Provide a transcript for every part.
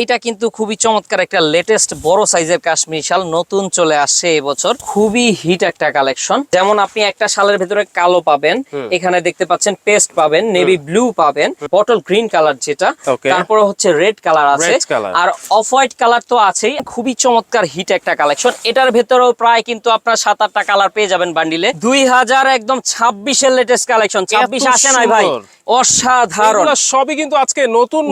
এইটা কিন্তু খুবই চমৎকার একটা লেটেস্ট বড় সাইজের কাশ্মীরি শাল নতুন চলে আসছে এবছর। খুবই হিট একটা কালেকশন যেমন আপনি একটা শালের ভেতরে কালো পাবেন এখানে দেখতে পাচ্ছেন পেস্ট পাবেন নেভি ব্লু পাবেন বটল গ্রিন কালার যেটা। তারপরে হচ্ছে রেড কালার আছে। আর অফ হোয়াইট কালার তো আছেই। খুবই চমৎকার হিট একটা কালেকশন এটার ভেতরেও প্রায় কিন্তু আপনার সাত আটটা কালার পেয়ে যাবেন বান্ডিলে দুই হাজার একদম ছাব্বিশের লেটেস্ট কালেকশন ছাব্বিশ আসে নাই ভাই। অসাধারণ। সবই কিন্তু আজকে নতুন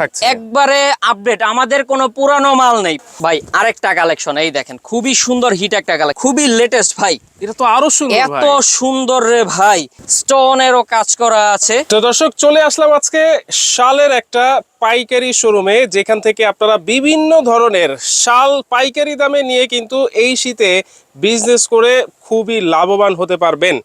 থাকছে। একবারে আপডেট আমাদের কোনো পুরানো মাল নেই। ভাই আরেকটা কালেকশন এই দেখেন খুবই সুন্দর হিট একটা কালেকশন খুবই লেটেস্ট ভাই। এটা তো আরও সুন্দর এত সুন্দর রে ভাই। স্টোন স্টোনেরও কাজ করা আছে। তো দর্শক চলে আসলাম আজকে শালের একটা পাইকারি শোরুমে, যেখান থেকে আপনারা বিভিন্ন ধরনের শাল পাইকারি দামে নিয়ে কিন্তু এই শীতে বিজনেস করে খুবই লাভবান হতে পারবেন।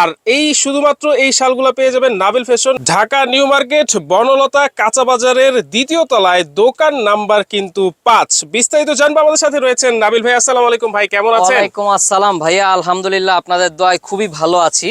আর এই শুধুমাত্র এই শালগুলো পেয়ে যাবেন Nabil fashion Dhaka new market, Banalata কাঁচা বাজারের দ্বিতীয় তলায়, দোকান নাম্বার কিন্তু পাঁচ। বিস্তারিত জানব আমাদের সাথে রয়েছেন নাবিল ভাই, আসসালামু আলাইকুম ভাই, কেমন আছেন? আসসালাম ভাইয়া, আলহামদুলিল্লাহ, আপনাদের দোয়ায় খুবই ভালো আছি।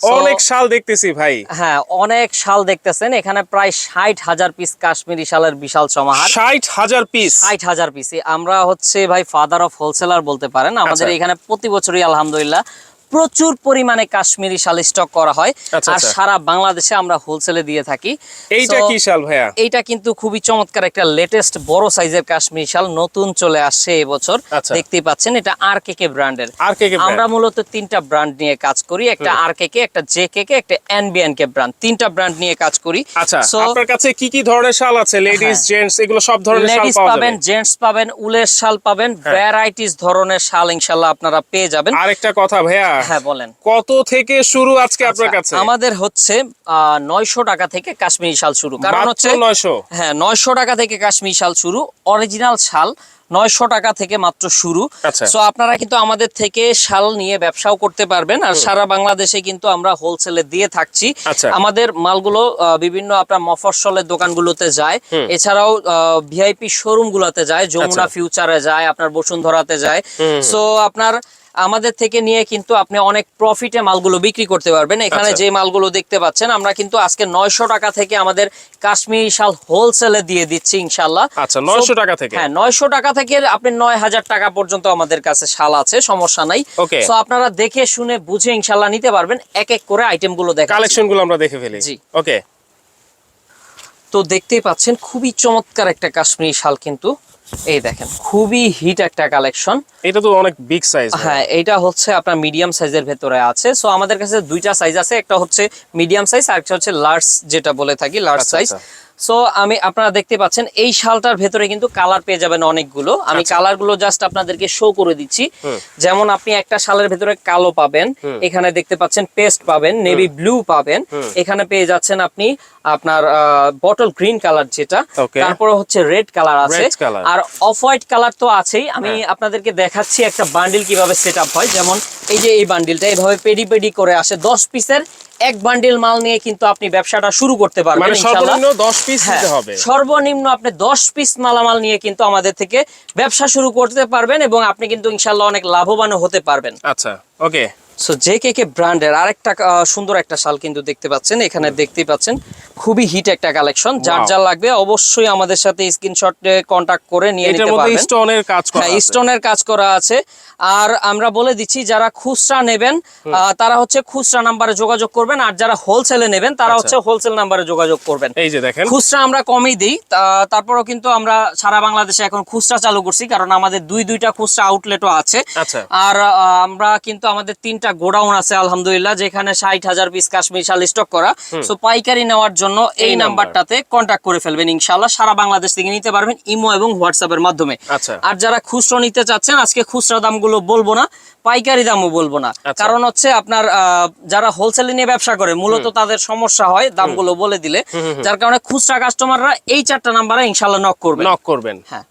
অনেক শাল দেখতেছি ভাই। হ্যাঁ অনেক শাল দেখতেছেন। এখানে প্রায় ষাট হাজার পিস কাশ্মীরি শালের বিশাল সমাহার। ষাট হাজার পিস ষাট হাজার পিস আমরা হচ্ছে ভাই ফাদার অফ হোলসেলার বলতে পারেন। আমাদের আচ্ছা। এখানে প্রতি বছরই আলহামদুলিল্লাহ প্রচুর পরিমাণে কাশ্মীরি শাল স্টক করা হয়। আচ্ছা, আর আচ্ছা। সারা বাংলাদেশে আমরা হোলসেলে দিয়ে থাকি। এইটা কি শাল ভাইয়া? এইটা কিন্তু খুবই চমৎকার একটা লেটেস্ট বড় সাইজের কাশ্মীরি শাল নতুন চলে আসছে এবছর। আচ্ছা। দেখতেই পাচ্ছেন এটা আর কে কে ব্র্যান্ডের আর আমরা মূলত তিনটা ব্র্যান্ড নিয়ে কাজ করি একটা আর কে কে একটা জে কে কে একটা এনবিএন কে ব্র্যান্ড তিনটা ব্র্যান্ড নিয়ে কাজ করি। আচ্ছা আপনার কাছে কি কি ধরনের শাল আছে? লেডিস হ্যাঁ। জেন্টস এগুলো সব ধরনের শাল লেডিস পাওয়া পাবেন জেন্টস পাবেন উলের শাল পাবেন। ভ্যারাইটিস ধরনের শাল ইনশাল্লাহ আপনারা পেয়ে যাবেন। আরেকটা কথা ভাইয়া হ্যাঁ বলেন। কত থেকে শুরু আজকে আপনার কাছে? আচ্ছা, আমাদের হচ্ছে নয়শো টাকা থেকে কাশ্মীরি শাল শুরু। কারণ হচ্ছে 900 হ্যাঁ নয়শো টাকা থেকে কাশ্মীরি শাল শুরু। অরিজিনাল শাল নয়শো টাকা থেকে মাত্র শুরু। আচ্ছা। সো আপনারা কিন্তু আমাদের থেকে শাল নিয়ে ব্যবসাও করতে পারবেন। আর সারা বাংলাদেশে কিন্তু আমরা হোলসেলে দিয়ে থাকছি। আচ্ছা। আমাদের মালগুলো বিভিন্ন আপনার মফস্বলের দোকানগুলোতে যায়। এছাড়াও ভিআইপি শোরুম গুলোতে যায়। যমুনা আচ্ছা। ফিউচারে যায় আপনার বসুন্ধরাতে যায়। সো আপনার আমাদের থেকে নিয়ে কিন্তু আপনি অনেক প্রফিটে মালগুলো বিক্রি করতে পারবেন। এখানে আচ্ছা। যে মালগুলো দেখতে পাচ্ছেন আমরা কিন্তু আজকে নয়শো টাকা থেকে আমাদের কাশ্মীরি শাল হোলসেলে দিয়ে দিচ্ছি ইনশাল্লাহ আচ্ছা 900 টাকা থেকে? হ্যাঁ নয়শো টাকা থেকে আপনি নয় হাজার টাকা পর্যন্ত আমাদের কাছে শাল আছে সমস্যা নাই। তো আপনারা দেখে শুনে বুঝে ইনশাল্লাহ নিতে পারবেন এক এক করে আইটেমগুলো দেখা কালেকশনগুলো আমরা দেখে ফেলি। জি। ওকে তো দেখতেই পাচ্ছেন খুবই চমৎকার একটা কাশ্মীরি শাল কিন্তু। এই দেখেন খুবই হিট একটা কালেকশন এটা তো অনেক বিগ সাইজ হ্যাঁ এটা হচ্ছে আপনার মিডিয়াম সাইজের ভেতরে আছে। সো আমাদের কাছে দুইটা সাইজ আছে একটা হচ্ছে মিডিয়াম সাইজ আর একটা হচ্ছে লার্জ যেটা বলে থাকি লার্জ আচ্ছা, সাইজ আচ্ছা। সো আমি আপনারা দেখতে পাচ্ছেন এই শালটার ভেতরে কিন্তু কালার পেয়ে যাবেন অনেকগুলো। আমি আচ্ছা। কালারগুলো জাস্ট আপনাদেরকে শো করে দিচ্ছি। যেমন আপনি একটা শালের ভেতরে কালো পাবেন এখানে দেখতে পাচ্ছেন পেস্ট পাবেন নেভি ব্লু পাবেন। এখানে পেয়ে যাচ্ছেন আপনি আপনার বটল গ্রিন কালার যেটা. তারপরে হচ্ছে রেড কালার আছে। আর অফ হোয়াইট কালার তো আছেই। আমি হ্যাঁ। আপনাদেরকে দেখাচ্ছি একটা বান্ডিল কীভাবে সেট আপ হয়। যেমন এই যে এই বান্ডিলটা এইভাবে পেডি পেডি করে আসে। দশ পিসের এক বান্ডিল মাল নিয়ে কিন্তু আপনি ব্যবসাটা শুরু করতে পারবেন মানে সর্বনিম্ন 10 পিস হ্যাঁ, হবে। সর্বনিম্ন আপনি দশ পিস মালামাল নিয়ে কিন্তু আমাদের থেকে ব্যবসা শুরু করতে পারবেন এবং আপনি কিন্তু ইনশাল্লাহ অনেক লাভবান হতে পারবেন। আচ্ছা ওকে সো জে কে কে ব্র্যান্ডের আরেকটা সুন্দর একটা শাল কিন্তু দেখতে পাচ্ছেন এখানে দেখতেই পাচ্ছেন। খুবই হিট একটা কালেকশন যার Wow. যা লাগবে অবশ্যই আমাদের সাথে স্ক্রিনশটে কন্টাক্ট করে নিয়ে নিতে পারবেন। স্টোনের কাজ করা হ্যাঁ স্টোনের কাজ করা আছে। আর আমরা বলে দিচ্ছি যারা খুচরা নেবেন তারা হচ্ছে খুচরা নাম্বারে যোগাযোগ করবেন আর যারা হোলসেলে নেবেন তারা আচ্ছা। হচ্ছে হোলসেল নাম্বারে যোগাযোগ করবেন। এই যে দেখেন। খুচরা আমরা কমই দিই তারপরেও কিন্তু আমরা সারা বাংলাদেশে এখন খুচরা চালু করছি কারণ আমাদের দুই দুইটা খুচরা আউটলেটও আছে। আচ্ছা। আর আমরা কিন্তু আমাদের তিনটা গোডাউন আছে আলহামদুলিল্লাহ যেখানে ষাট হাজার পিস কাশ্মীর শাল স্টক করা। সো পাইকারি নেওয়ার জন্য এই এই নাম্বারটাতে কন্ট্যাক্ট করে ফেলবেন ইনশাল্লাহ সারা বাংলাদেশ থেকে নিতে পারবেন ইমো এবং হোয়াটসঅ্যাপের মাধ্যমে। আচ্ছা। আর যারা খুচরো নিতে চাচ্ছেন আজকে খুচরা দামগুলো বলব না পাইকারি দামও বলব না। আচ্ছা। কারণ হচ্ছে আপনার যারা হোলসেল নিয়ে ব্যবসা করে মূলত তাদের সমস্যা হয় দামগুলো বলে দিলে। যার কারণে খুচরা কাস্টমাররা এই চারটা নাম্বারে ইনশাল্লাহ নক করবেন। নক করবেন। হ্যাঁ।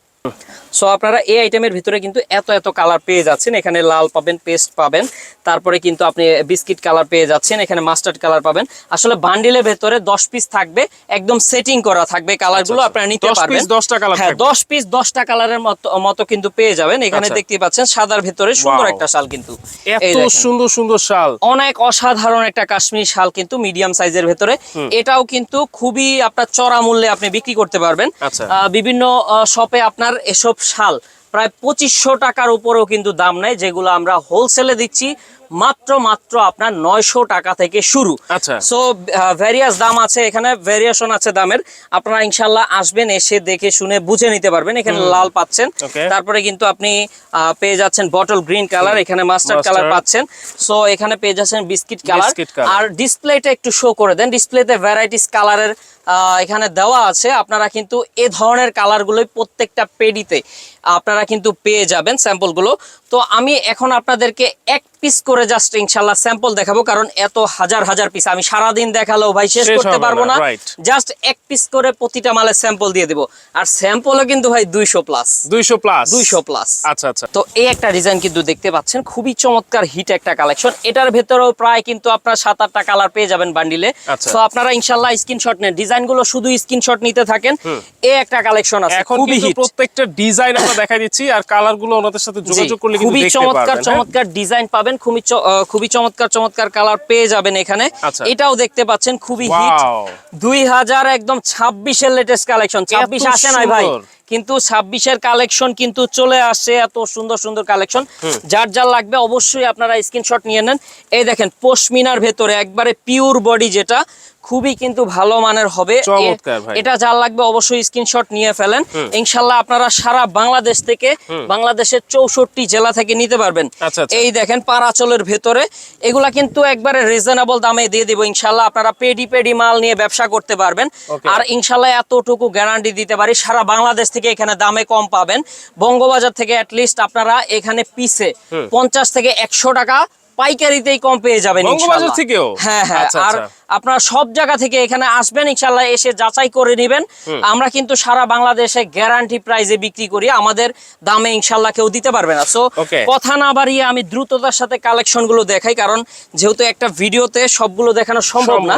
সো আপনারা এই আইটেমের ভিতরে কিন্তু এত এত কালার পেয়ে যাচ্ছেন। এখানে লাল পাবেন পেস্ট পাবেন। তারপরে কিন্তু আপনি বিস্কিট কালার পেয়ে যাচ্ছেন। এখানে মাস্টার্ড কালার পাবেন। আসলে বান্ডিলের ভেতরে দশ পিস থাকবে। একদম সেটিং করা থাকবে কালারগুলো আচ্ছা, আপনারা নিতে পারবেন। 10টা colour হ্যাঁ দশ পিস দশটা কালারের মতো মতো কিন্তু পেয়ে যাবেন। এখানে আচ্ছা। দেখতে পাচ্ছেন সাদার ভেতরে সুন্দর একটা শাল কিন্তু। এত সুন্দর সুন্দর শাল। অনেক অসাধারণ একটা কাশ্মীর শাল কিন্তু মিডিয়াম সাইজের ভেতরে। এটাও কিন্তু খুবই আপনার চড়া মূল্যে আপনি বিক্রি করতে পারবেন। আচ্ছা। আহ, বিভিন্ন শপে আপনার এসব শাল প্রায় পঁচিশশো টাকার উপরেও কিন্তু দাম নেয় যেগুলো আমরা হোলসেলে দিচ্ছি। মাত্র মাত্র আপনার নয়শো টাকা থেকে শুরু। আচ্ছা। সো ভ্যারিয়াস দাম আছে এখানে ভ্যারিয়েশন আছে দামের। আপনারা ইনশাল্লাহ আসবেন এসে দেখে শুনে বুঝে নিতে পারবেন। এখানে লাল পাচ্ছেন। তারপরে কিন্তু আপনি পেয়ে যাচ্ছেন বটল গ্রিন কালার এখানে মাস্টার্ড কালার পাচ্ছেন। সো এখানে পেয়ে যাচ্ছেন বিস্কিট কালার। আর ডিসপ্লেটা একটু শো করে দেন। ডিসপ্লেতে ভ্যারাইটিস কালারের এখানে দেওয়া আছে। আপনারা কিন্তু এ ধরনের কালারগুলোই প্রত্যেকটা পেডিতে আপনারা কিন্তু পেয়ে যাবেন স্যাম্পলগুলো তো আমি এখন আপনাদেরকে এক পিস করে জাস্ট ইনশাল্লাহ স্যাম্পল দেখাবো কারণ এত হাজার হাজার পিস আমি সারাদিন দেখালেও ভাই শেষ করতে পারব না, জাস্ট এক পিস করে প্রতিটা মালের স্যাম্পল দিয়ে দেবো। আর স্যাম্পলও কিন্তু ভাই দুইশো প্লাস দুইশো প্লাস দুইশো প্লাস আচ্ছা আচ্ছা। তো এই একটা ডিজাইন কিন্তু দেখতে পাচ্ছেন খুবই চমৎকার হিট একটা কালেকশন এটার ভেতরেও প্রায় কিন্তু আপনার সাত আটটা কালার পেয়ে যাবেন বান্ডিলে আচ্ছা। তো আপনারা ইনশাল্লাহ স্ক্রিনশট নেন। ডিজাইন গুলো শুধু স্ক্রিনশট নিতে থাকেন এই একটা কালেকশন আছে খুবই হিট প্রত্যেকটা ডিজাইন আমরা দেখাই দিচ্ছি আর কালারগুলো ওনাদের সাথে যোগাযোগ করলে কিন্তু খুবই দেখতে চমৎকার পারবেন হ্যাঁ? চমৎকার ডিজাইন পাবেন খুবই খুবই চমৎকার চমৎকার কালার পেয়ে যাবেন এখানে আচ্ছা। এটাও দেখতে পাচ্ছেন খুবই হিট Wow. দুই হাজার একদম ছাব্বিশের লেটেস্ট কালেকশন ছাব্বিশ আসে নাই ভাই। কিন্তু ছাব্বিশের কালেকশন কিন্তু চলে আসছে এত সুন্দর সুন্দর কালেকশন যার যার লাগবে অবশ্যই আপনারা স্ক্রিনশট নিয়ে নেন। এই দেখেন পশমিনার ভেতরে একবারে পিওর বডি যেটা খুবই কিন্তু ভালো মানের হবে। এটা যার লাগবে অবশ্যই স্ক্রিনশট নিয়ে ফেলেন। ইনশাল্লাহ আপনারা সারা বাংলাদেশ থেকে বাংলাদেশের চৌষট্টি জেলা থেকে নিতে পারবেন। আচ্ছা, আচ্ছা। এই দেখেন পারাচলের ভেতরে। এগুলা কিন্তু একবারে রিজনেবল দামে দিয়ে দিব। ইনশাল্লাহ আপনারা পেডি পেডি মাল নিয়ে ব্যবসা করতে পারবেন। আর ইনশাল্লাহ এতটুকু গ্যারান্টি দিতে পারি সারা বাংলাদেশ থেকে এখানে দামে কম পাবেন। বঙ্গবাজার থেকে অ্যাটলিস্ট আপনারা এখানে পিসে পঞ্চাশ থেকে একশো টাকা পাইকারিতেই কম পেয়ে যাবেন থেকেও? হ্যাঁ হ্যাঁ আচ্ছা, আর আচ্ছা। আপনারা সব জায়গা থেকে এখানে আসবেন ইনশাল্লাহ এসে যাচাই করে নেবেন। আমরা কিন্তু সারা বাংলাদেশে গ্যারান্টি প্রাইজে বিক্রি করি আমাদের দামে ইনশাল্লাহ কেউ দিতে পারবে না। সো কথা না বাড়িয়ে আমি দ্রুততার সাথে কালেকশনগুলো দেখাই কারণ যেহেতু একটা ভিডিওতে সবগুলো দেখানো সম্ভব না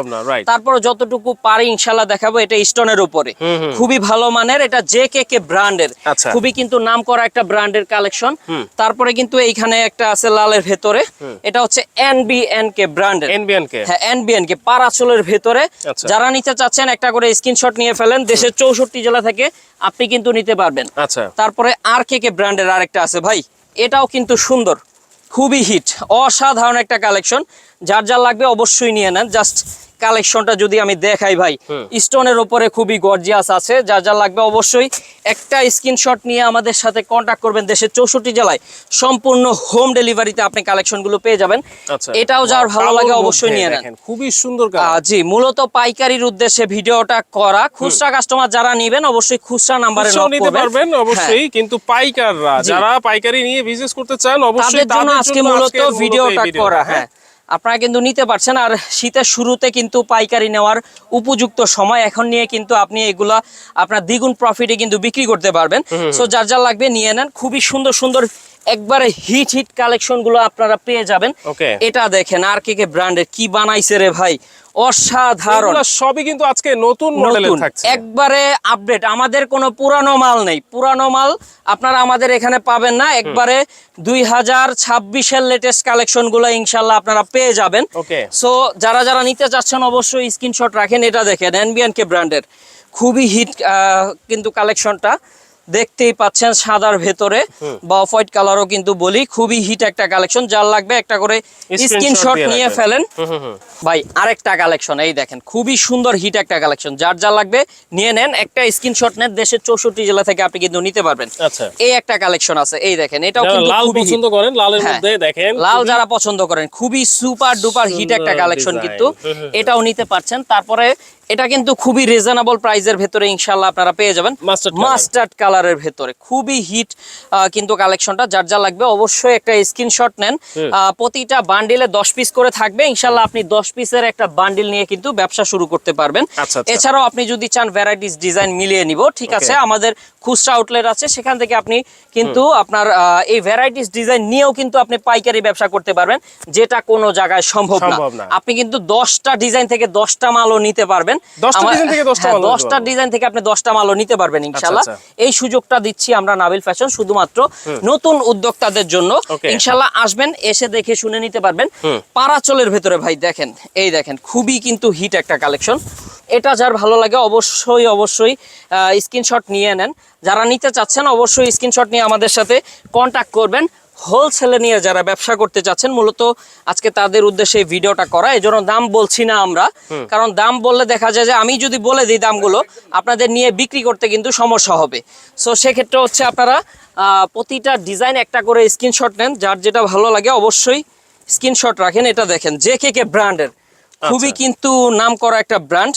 তারপর যতটুকু পারি ইনশাল্লাহ দেখাবো এটা স্টোনের উপরে। খুবই ভালো মানের এটা জে কে কে ব্র্যান্ডের। আচ্ছা। খুবই কিন্তু নাম করা একটা ব্র্যান্ডের কালেকশন তারপরে কিন্তু এইখানে একটা আছে লালের ভেতরে। এটা হচ্ছে এনবিএন কে ব্র্যান্ডের এনবিএন কে হ্যাঁ এনবিএন কে পারাচলের ভেতরে। আচ্ছা। যারা নিতে চাচ্ছেন একটা করে স্ক্রিনশট নিয়ে ফেলেন। দেশের চৌষট্টি জেলা থেকে আপনি কিন্তু নিতে পারবেন। আচ্ছা। তারপরে আর কে কে ব্র্যান্ডের আরেকটা আছে ভাই। এটাও কিন্তু সুন্দর। খুবই হিট অসাধারণ একটা কালেকশন যার যার লাগবে অবশ্যই নিয়ে নেন। জাস্ট কালেকশনটা যদি আমি দেখাই ভাই স্টোনের উপরে খুবই গর্জিয়াস আছে যার যা লাগবে অবশ্যই। একটা স্ক্রিনশট নিয়ে আমাদের সাথে কন্ট্যাক্ট করবেন দেশের চৌষট্টি জেলায়। সম্পূর্ণ হোম ডেলিভারিতে আপনি কালেকশনগুলো পেয়ে যাবেন। আচ্ছা। এটাও যার ভালো লাগে অবশ্যই নিয়ে নেন। খুবই সুন্দর জি মূলত পাইকারির উদ্দেশ্যে ভিডিওটা করা। খুচরা কাস্টমার যারা নেবেন অবশ্যই খুচরা নাম্বারে নক নিতে পারবেন অবশ্যই কিন্তু পাইকাররা যারা পাইকারি নিয়ে বিজনেস করতে চান অবশ্যই তাদের জন্য আজকে মূলত ভিডিওটা, করা হ্যাঁ। আপনারা কিন্তু নিতে পারছেন আর শীতের শুরুতে কিন্তু পাইকারি নেওয়ার উপযুক্ত সময় এখন নিয়ে কিন্তু আপনি এগুলা আপনার দ্বিগুণ প্রফিটে কিন্তু বিক্রি করতে পারবেন। সো যার যার লাগবে নিয়ে নেন। খুবই সুন্দর সুন্দর একবারে হিট হিট কালেকশনগুলো আপনারা পেয়ে যাবেন। এটা দেখেন আর কে কে ব্র্যান্ডের কি বানাইছে রে ভাই? অসাধারণ। সবই কিন্তু আজকে নতুন মডেলের থাকছে। একবারে আপডেট আমাদের কোনো পুরানো মাল নেই। পুরানো মাল আপনারা আমাদের এখানে পাবেন না। একবারে দুই হাজার ছাব্বিশের লেটেস্ট কালেকশনগুলো ইনশাল্লাহ আপনারা পেয়ে যাবেন. সো যারা যারা নিতে চাচ্ছেন অবশ্যই স্ক্রিনশট রাখেন। এটা দেখেন এনবিএন কে ব্র্যান্ডের খুবই হিট কিন্তু কালেকশনটা দেখতেই পাচ্ছেন সাদার ভেতরে বা অফ হোয়াইট কালারও কিন্তু বলি খুবই হিট একটা কালেকশন। যার লাগবে একটা করে স্ক্রিনশট নিয়ে ফেলেন। ভাই আরেকটা কালেকশন এই দেখেন খুবই সুন্দর হিট একটা কালেকশন। যার যা লাগবে নিয়ে নেন। একটা স্ক্রিনশট নেন দেশের চৌষট্টি জেলা থেকে আপনি কিন্তু নিতে পারবেন। আচ্ছা। এই একটা কালেকশন আছে এই দেখেন এটাও কিন্তু লাল পছন্দ করেন লালের হ্যাঁ। মধ্যে দেখেন লাল যারা পছন্দ করেন খুবই সুপার ডুপার হিট একটা কালেকশন কিন্তু। এটাও নিতে পারছেন। তারপরে এটা কিন্তু খুবই রিজনেবল প্রাইসের ভেতরে ইনশাল্লাহ আপনারা পেয়ে যাবেন। মাস্টার্ড কালারের ভেতরে। খুবই হিট কিন্তু কালেকশনটা যার যা লাগবে অবশ্যই একটা স্ক্রিনশট নেন। আহ, প্রতিটা বান্ডিলে দশ পিস করে থাকবে। ইনশাল্লাহ আপনি দশ পিসের একটা বান্ডিল নিয়ে কিন্তু ব্যবসা শুরু করতে পারবেন। আচ্ছা, আচ্ছা। এছাড়াও আপনি যদি চান ভ্যারাইটিস ডিজাইন মিলিয়ে নিব ঠিক আছে? আমাদের খুচরা আউটলেট আছে সেখান থেকে আপনি কিন্তু আপনার এই ভ্যারাইটিস ডিজাইন নিয়েও কিন্তু আপনি পাইকারি ব্যবসা করতে পারবেন যেটা কোনো জায়গায় সম্ভব না। আপনি কিন্তু দশটা ডিজাইন থেকে দশটা মালও নিতে পারবেন। 10টা আমার- ডিজাইন থেকে 10টা হ্যাঁ, দশটা ডিজাইন থেকে আপনি দশটা মালও নিতে পারবেন ইনশাল্লাহ আচ্ছা। এই সুযোগটা দিচ্ছি আমরা নাবিল ফ্যাশন শুধুমাত্র নতুন উদ্যোক্তাদের জন্য। ইনশাল্লাহ আসবেন এসে দেখে শুনে নিতে পারবেন। পারাচলের ভেতরে ভাই দেখেন এই দেখেন খুবই কিন্তু হিট একটা কালেকশন এটা যার ভালো লাগে অবশ্যই অবশ্যই স্ক্রিনশট নিয়ে নেন। যারা নিতে চাচ্ছেন অবশ্যই স্ক্রিনশট নিয়ে আমাদের সাথে কন্টাক্ট করবেন। হোলসেলে নিয়ে যারা ব্যবসা করতে চাচ্ছেন মূলত আজকে তাদের উদ্দেশ্যে ভিডিওটা করা। এই জন্য দাম বলছি না আমরা কারণ দাম বললে দেখা যায় যে আমি যদি বলে দিই দামগুলো আপনাদের নিয়ে বিক্রি করতে কিন্তু সমস্যা হবে। সো সেক্ষেত্রে হচ্ছে আপনারা প্রতিটা ডিজাইন একটা করে স্ক্রিনশট নেন। যার যেটা ভালো লাগে অবশ্যই স্ক্রিনশট রাখেন। এটা দেখেন জে কে কে ব্র্যান্ডের খুবই কিন্তু নাম করা একটা ব্র্যান্ড।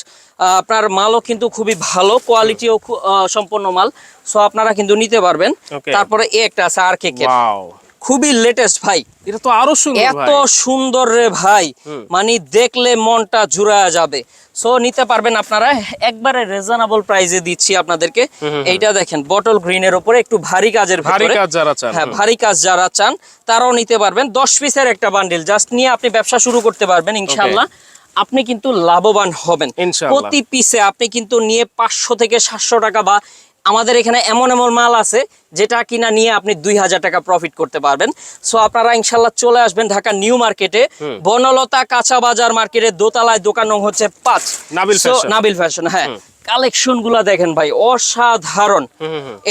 আপনার মালও কিন্তু খুবই ভালো কোয়ালিটিও সম্পন্ন মাল। সো আপনারা কিন্তু নিতে পারবেন। তারপরে এ একটা আছে আর কে কে খুবই লেটেস্ট ভাই। এটা তো আরও সুন্দর এত সুন্দর রে ভাই। মানে দেখলে মনটা জুড়া যাবে। সো নিতে পারবেন আপনারা। একবারে রিজনেবল প্রাইসে দিচ্ছি আপনাদেরকে। এইটা দেখেন বটল গ্রিন এর উপরে একটু ভারী কাজের ভারী কাজ যারা চান হ্যাঁ ভারী কাজ যারা চান তারাও নিতে পারবেন। দশ পিসের একটা বান্ডিল জাস্ট নিয়ে আপনি ব্যবসা শুরু করতে পারবেন ইনশাল্লাহ আপনি কিন্তু লাভবান হবেন। প্রতি পিসে আপনি কিন্তু নিয়ে পাঁচশো থেকে সাতশো টাকা বা আমাদের এখানে এমন এমন মাল আছে যেটা কিনা নিয়ে আপনি দুই হাজার টাকা প্রফিট করতে পারবেন। সো আপনারা ইনশাল্লাহ চলে আসবেন ঢাকা নিউ মার্কেটে বনলতা কাঁচা বাজার মার্কেটে দোতলায় দোকান নং হচ্ছে পাঁচ। নাবিল নাবিল ফ্যাশন হ্যাঁ। কালেকশনগুলা দেখেন ভাই অসাধারণ।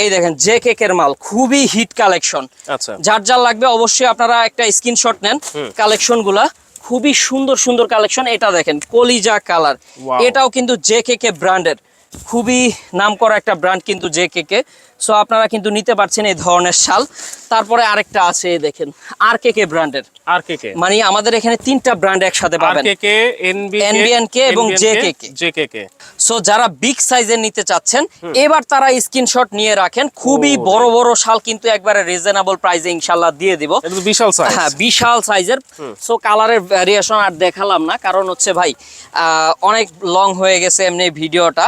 এই দেখেন জে কেকের মাল খুবই হিট কালেকশন আচ্ছা। যার যার লাগবে অবশ্যই আপনারা একটা স্ক্রিনশট নেন কালেকশনগুলা। খুবই সুন্দর সুন্দর কালেকশন এটা দেখেন কলিজা কালার এটাও কিন্তু জে কে কে ব্র্যান্ডের খুবই নাম করা একটা ব্র্যান্ড কিন্তু জে কে কে সো আপনারা কিন্তু নিতে পারছেন এই ধরনের শাল। তারপরে আরেকটা আছে দেখেন আর কে কে ব্র্যান্ডের আর কে কে মানে আমাদের এখানে তিনটা ব্র্যান্ড একসাথে আর পাবেন কে কে এনবি NBNK এবং JKK J K K so যারা বিগ সাইজের নিতে চাচ্ছেন এবার তারা স্ক্রিনশট নিয়ে রাখেন। খুবই বড় বড় শাল কিন্তু একবারে রিজনেবল প্রাইসে ইনশাল্লাহ দিয়ে দিব। বিশাল সাইজ হ্যাঁ বিশাল সাইজের সো কালারের ভ্যারিয়েশন আর দেখালাম না কারণ হচ্ছে ভাই আহ, অনেক লং হয়ে গেছে এমনি ভিডিওটা।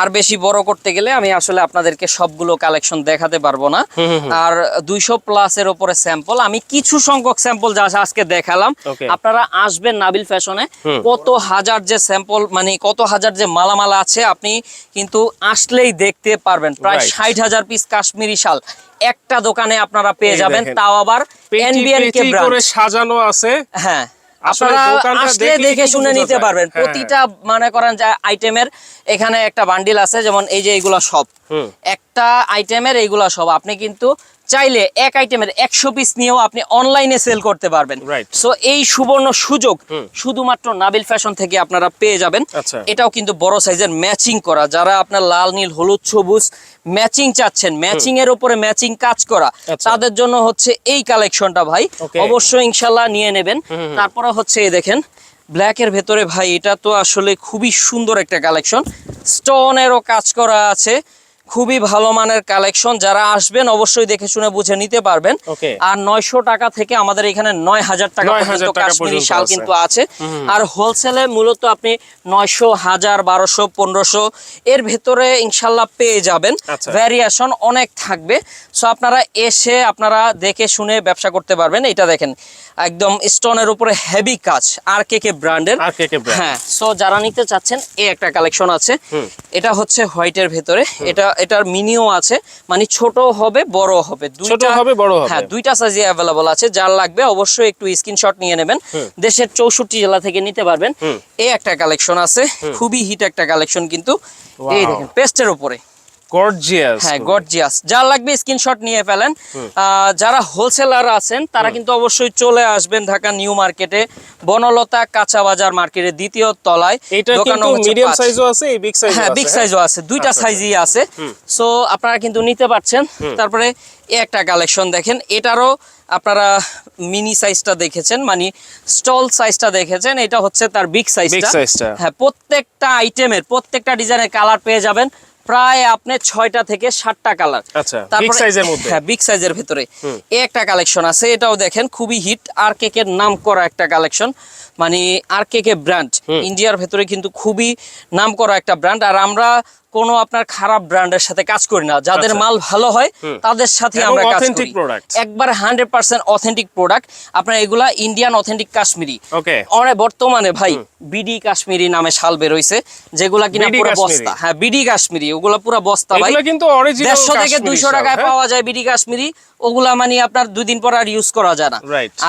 আর বেশি বড় করতে গেলে আমি আসলে আপনাদেরকে সবগুলো কালেকশন দেখাতে পারব না। আর দুইশো প্লাস এর উপরে স্যাম্পল আমি কিছু সংখ্যক স্যাম্পল যা আজকে দেখালাম। আপনারা আসবেন নাবিল ফ্যাশনে কত হাজার যে স্যাম্পল মানে কত হাজার যে মালামাল আছে আপনি কিন্তু আসলেই দেখতে পারবেন। প্রায় ষাট হাজার পিস কাশ্মীরি শাল। একটা দোকানে আপনারা পেয়ে যাবেন। তাও আবার এনবিএন কে করে সাজানো আছে। হ্যাঁ। আপনারা আসলে দেখে শুনে নিতে পারবেন। হ্যাঁ, প্রতিটা মনে করেন যে আইটেমের এখানে একটা বান্ডিল আছে যেমন এই যে এইগুলা সব। একটা আইটেমের এইগুলা সব। আপনি কিন্তু চাইলে এক আইটেমের একশো পিস নিয়েও আপনি অনলাইনে সেল করতে পারবেন। সো এই সুবর্ণ সুযোগ শুধুমাত্র নাবিল ফ্যাশন থেকে আপনারা পেয়ে যাবেন। আচ্ছা। এটাও কিন্তু বড় সাইজের ম্যাচিং করা। যারা আপনার লাল নীল হলুদ সবুজ ম্যাচিং চাচ্ছেন ম্যাচিং এর উপরে ম্যাচিং কাজ করা আচ্ছা। তাদের জন্য হচ্ছে এই কালেকশনটা ভাই। অবশ্যই ইনশাল্লাহ নিয়ে নেবেন। তারপরে হচ্ছে এই দেখেন ব্ল্যাক এর ভেতরে ভাই এটা তো আসলে খুবই সুন্দর একটা কালেকশন স্টোন স্টোনেরও কাজ করা আছে। খুবই ভালো মানের কালেকশন। যারা আসবেন অবশ্যই দেখে শুনে বুঝে নিতে পারবেন। আর নয়শো টাকা থেকে আমাদের এখানে নয় হাজার টাকা পর্যন্ত কাশ্মীরি শাল কিন্তু আছে। আর হোলসেলে মূলত আপনি নয়শো হাজার বারোশো পনেরোশো এর ভেতরে ইনশাল্লাহ পেয়ে যাবেন। আচ্ছা। ভ্যারিয়েশন অনেক থাকবে। সো আপনারা এসে আপনারা দেখে শুনে ব্যবসা করতে পারবেন। এটা দেখেন একদম স্টোনের উপরে হেভি কাজ আর কে কে ব্র্যান্ডের। হ্যাঁ সো যারা নিতে চাচ্ছেন এই একটা কালেকশন আছে। এটা হচ্ছে হোয়াইটের ভেতরে। এটা এটার মিনিও আছে মানে ছোট হবে বড় হবে। দুইটা হবে, বড় হবে। হ্যাঁ দুইটা সাইজে অ্যাভেলেবল আছে যার লাগবে অবশ্যই একটু স্ক্রিনশট নিয়ে নেবেন। দেশের চৌষট্টি জেলা থেকে নিতে পারবেন। এই একটা কালেকশন আছে খুবই হিট একটা কালেকশন কিন্তু। এই দেখেন পেস্টের উপরে। গর্জিয়াস হ্যাঁ গর্জিয়াস যার লাগবে স্ক্রিনশট নিয়ে ফেলেন। আহ, যারা হোলসেলার আছেন তারা কিন্তু অবশ্যই চলে আসবেন ঢাকা নিউ মার্কেটে বনলতা কাঁচা বাজার মার্কেটের দ্বিতীয় তলায়। এটা কিন্তু মিডিয়াম সাইজও আছে এই বিগ সাইজও হ্যাঁ বিগ সাইজও আছে দুইটা আচ্ছা, সাইজই আছে। সো আপনারা কিন্তু নিতে পারছেন। তারপরে একটা কালেকশন দেখেন। এটারও আপনারা মিনি সাইজটা দেখেছেন মানে স্টল সাইজটা দেখেছেন। এটা হচ্ছে তার বিগ সাইজটা। হ্যাঁ প্রত্যেকটা আইটেমের প্রত্যেকটা ডিজাইনের কালার পেয়ে যাবেন। প্রায় আপনি ছয়টা থেকে সাতটা কালার। আচ্ছা। হ্যাঁ বিগ সাইজের ভিতরে। একটা কালেকশন আছে এটাও দেখেন খুবই হিট আর কে নাম করা একটা কালেকশন মানে আর কে কে ব্র্যান্ড ইন্ডিয়ার ভেতরে কিন্তু খুবই নাম করা একটা ব্র্যান্ড আর আমরা কোনো আপনার খারাপ ব্র্যান্ডের সাথে কাজ করি না। যাদের আচ্ছা। মাল ভালো হয় তাদের সাথে আমরা কাজ করি। একবার হান্ড্রেড পার্সেন্ট অথেন্টিক প্রোডাক্ট আপনার এগুলা ইন্ডিয়ান অথেন্টিক কাশ্মীরি। ওকে অনেক বর্তমানে ভাই বিডি কাশ্মীরি নামে শাল বের হইছে যেগুলা কিনা পুরো। বস্তা। হ্যাঁ বিডি কাশ্মীরি ওগুলা পুরো বস্তা ভাই। এগুলো কিন্তু অরিজিনাল দেড়শো থেকে দুইশো টাকায় পাওয়া যায় বিডি কাশ্মীরি। ওগুলা মানে আপনার দুই দিন পর আর ইউজ করা যায় না।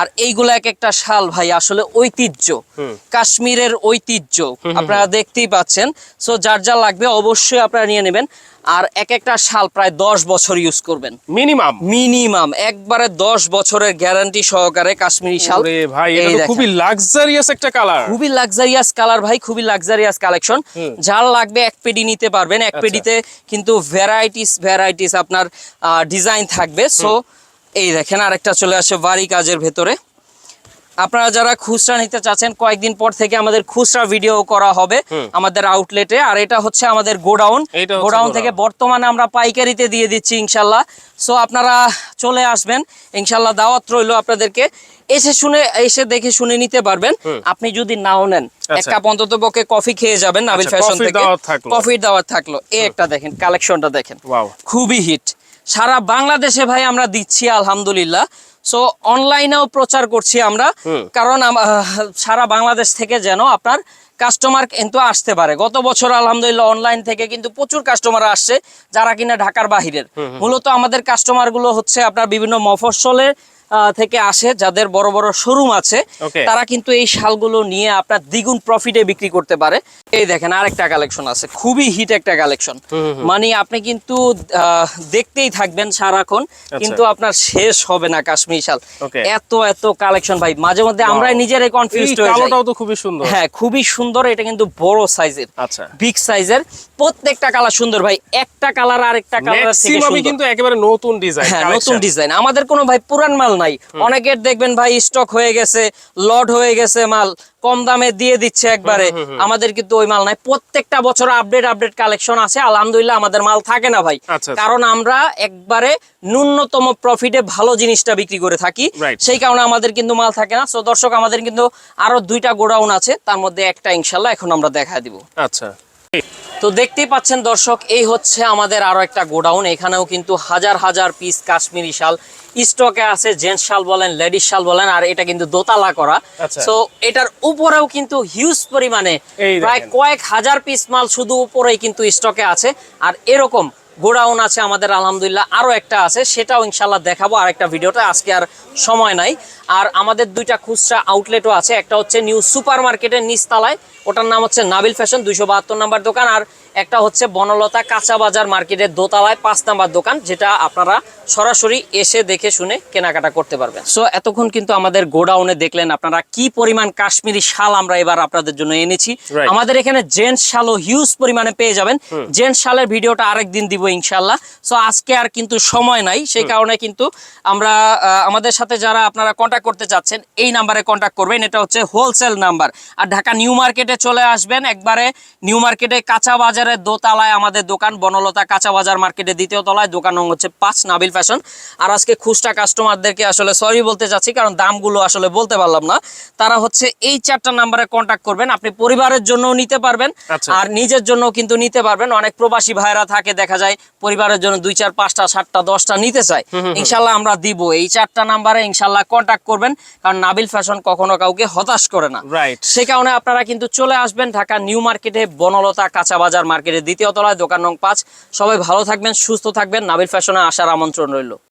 আর এইগুলা এক একটা শাল ভাই আসলে ঐতিহ্য। কাশ্মীরের ঐতিহ্য। আপনারা দেখতেই পাচ্ছেন। সো যার যা লাগবে অবশ্যই আপনারা নিয়ে নেবেন। আর এক একটা শাল প্রায় দশ বছর ইউজ করবেন। মিনিমাম মিনিমাম একবারে দশ বছরের গ্যারান্টি সহকারে কাশ্মীরি শাল। ভাই। খুবই লাক্সারিয়াস একটা কালার খুবই লাক্সারিয়াস কালার ভাই খুবই লাক্সারিয়াস কালেকশন যার লাগবে এক পেডি নিতে পারবেন। এক আচ্ছা। পেডিতে কিন্তু ভ্যারাইটিস ভ্যারাইটিস আপনার ডিজাইন থাকবে। সো এই দেখেন আরেকটা চলে আসে বাড়ি কাজের ভেতরে। আপনারা যারা খুচরা নিতে চাচ্ছেন কয়েকদিন পর থেকে আমাদের খুচরা ভিডিও করা হবে আমাদের আউটলেটে আর এটা হচ্ছে আমাদের গোডাউন। গোডাউন থেকে বর্তমানে আমরা পাইকারিতে দিয়ে দিচ্ছি ইনশাল্লাহ। সো আপনারা চলে আসবেন। ইনশাল্লাহ দাওয়াত রইল আপনাদেরকে। এসে শুনে এসে দেখে শুনে নিতে পারবেন। আপনি যদি নাও নেন এক আচ্ছা। কাপ অন্তত পক্ষে কফি খেয়ে যাবেন নাবিল আচ্ছা, ফ্যাশন থেকে। কফির দাওয়াত থাকল। এই একটা দেখেন কালেকশনটা দেখেন। খুবই হিট সারা বাংলাদেশে ভাই আমরা দিচ্ছি আলহামদুলিল্লাহ। সো অনলাইনেও প্রচার করছি আমরা। কারণ সারা বাংলাদেশ থেকে যেন আপনার কাস্টমার কিন্তু আসতে পারে। গত বছর আলহামদুলিল্লাহ অনলাইন থেকে কিন্তু প্রচুর কাস্টমার আসছে যারা কিনা ঢাকার বাহিরের। মূলত আমাদের কাস্টমারগুলো হচ্ছে আপনার বিভিন্ন মফস্বলের থেকে আসে যাদের বড় বড় শোরুম আছে তারা কিন্তু এই শালগুলো নিয়ে আপনার দ্বিগুণ প্রফিটে বিক্রি করতে পারে। এই দেখেন আরেকটা কালেকশন আছে খুবই হিট একটা কালেকশন মানে আপনি কিন্তু দেখতেই থাকবেন সারাক্ষণ কিন্তু আপনার শেষ হবে না কাশ্মীর শাল। এত এত কালেকশন ভাই মাঝে মধ্যে আমরা. নিজেরাই হয়ে যাই। কালোটাও তো খুবই সুন্দর। হ্যাঁ খুবই সুন্দর এটা কিন্তু বড় সাইজের আচ্ছা। বিগ সাইজের প্রত্যেকটা কালার সুন্দর ভাই একটা কালার আরেকটা কালার থেকে সুন্দর। কিন্তু একেবারে নতুন ডিজাইন হ্যাঁ নতুন ডিজাইন আমাদের কোনো ভাই পুরান মাল নাই। অনেকের দেখবেন ভাই স্টক হয়ে গেছে লড হয়ে গেছে মাল কম দামে দিয়ে দিচ্ছে একবারে। আমাদের কিন্তু ওই মাল নাই। প্রত্যেকটা বছর আপডেট আপডেট কালেকশন আছে। আলহামদুলিল্লাহ আমাদের মাল থাকে না ভাই। আচ্ছা, আচ্ছা। কারণ আমরা একবারে ন্যূনতম প্রফিটে ভালো জিনিসটা বিক্রি করে থাকি। সেই কারণে আমাদের কিন্তু মাল থাকে না। তো দর্শক আমাদের কিন্তু আরও দুইটা গোডাউন আছে। তার মধ্যে একটা ইনশাল্লাহ এখন আমরা দেখা দিব। আচ্ছা। তো দেখতেই পাচ্ছেন দর্শক এই হচ্ছে আমাদের আরও একটা গোডাউন। এখানেও কিন্তু হাজার হাজার পিস কাশ্মীরি শাল। স্টকে আছে জেন্টস শাল বলেন লেডিস শাল বলেন আর এটা কিন্তু দোতলা করা। আচ্ছা। তো এটার উপরেও কিন্তু হিউজ পরিমাণে প্রায় কয়েক হাজার পিস মাল শুধু উপরেই কিন্তু স্টকে আছে। আর এরকম গোডাউন আছে, আমাদের আলহামদুলিল্লাহ আরও একটা আছে, সেটাও ইনশাল্লাহ দেখাবো আর একটা ভিডিওটা আজকে আর সময় নাই। আর আমাদের দুইটা খুচরা আউটলেটও আছে, একটা হচ্ছে নিউ সুপার মার্কেটের নিচতলায়, ওটার নাম হচ্ছে নাবিল ফ্যাশন দুইশো বাহাত্তর নাম্বার দোকান, আর একটা হচ্ছে বনলতা কাঁচা বাজার মার্কেটের দোতলায় পাঁচ নাম্বার দোকান যেটা আপনারা সরাসরি এসে দেখে শুনে কেনাকাটা করতে পারবেন। সো এতক্ষণ কিন্তু আমাদের গোডাউনে দেখলেন আপনারা কি পরিমাণ কাশ্মীরি শাল আমরা এবার আপনাদের জন্য এনেছি। আমাদের এখানে জেন্টস শালও হিউজ পরিমাণে পেয়ে যাবেন। জেন্টস শালের ভিডিওটা আরেকদিন দিব ইনশাল্লাহ সো আজকে আর কিন্তু সময় নাই সেই কারণে কিন্তু আমরা আমাদের সাথে যারা আপনারা কন্ট্যাক্ট করতে চাচ্ছেন এই নাম্বারে কন্ট্যাক্ট করবেন। এটা হচ্ছে হোলসেল নাম্বার আর ঢাকা নিউ মার্কেটে চলে আসবেন একবারে নিউ মার্কেটে কাঁচা বাজারের দোতলায় আমাদের দোকান বনলতা কাঁচা বাজার মার্কেটে দ্বিতীয় তলায়। দোকান নং হচ্ছে পাঁচ নাবিল ফ্যাশন। আর আজকে খুচরা কাস্টমারদেরকে আসলে সরি বলতে চাচ্ছি কারণ দামগুলো আসলে বলতে পারলাম না। তারা হচ্ছে এই চারটা নাম্বারে কন্ট্যাক্ট করবেন আপনি পরিবারের জন্য নিতে পারবেন আচ্ছা। আর নিজের জন্য কিন্তু নিতে পারবেন। অনেক প্রবাসী ভাইরা থাকে দেখা যায় পরিবারের জন্য দুই চার পাঁচটা সাতটা দশটা নিতে চায়। ইনশাল্লাহ আমরা দিব। এই চারটা নাম্বারে ইনশাল্লাহ কন্ট্যাক্ট করবেন কারণ নাবিল ফ্যাশন কখনো কাউকে হতাশ করে না। রাইট সেই কারণে আপনারা কিন্তু চলে আসবেন ঢাকা নিউ মার্কেটে বনলতা কাঁচা বাজার মার্কেটের দ্বিতীয় তলায় দোকান নং পাঁচ। সবাই ভালো থাকবেন, সুস্থ থাকবেন। নাবিল ফ্যাশনে আসার আমন্ত্রণ রইল।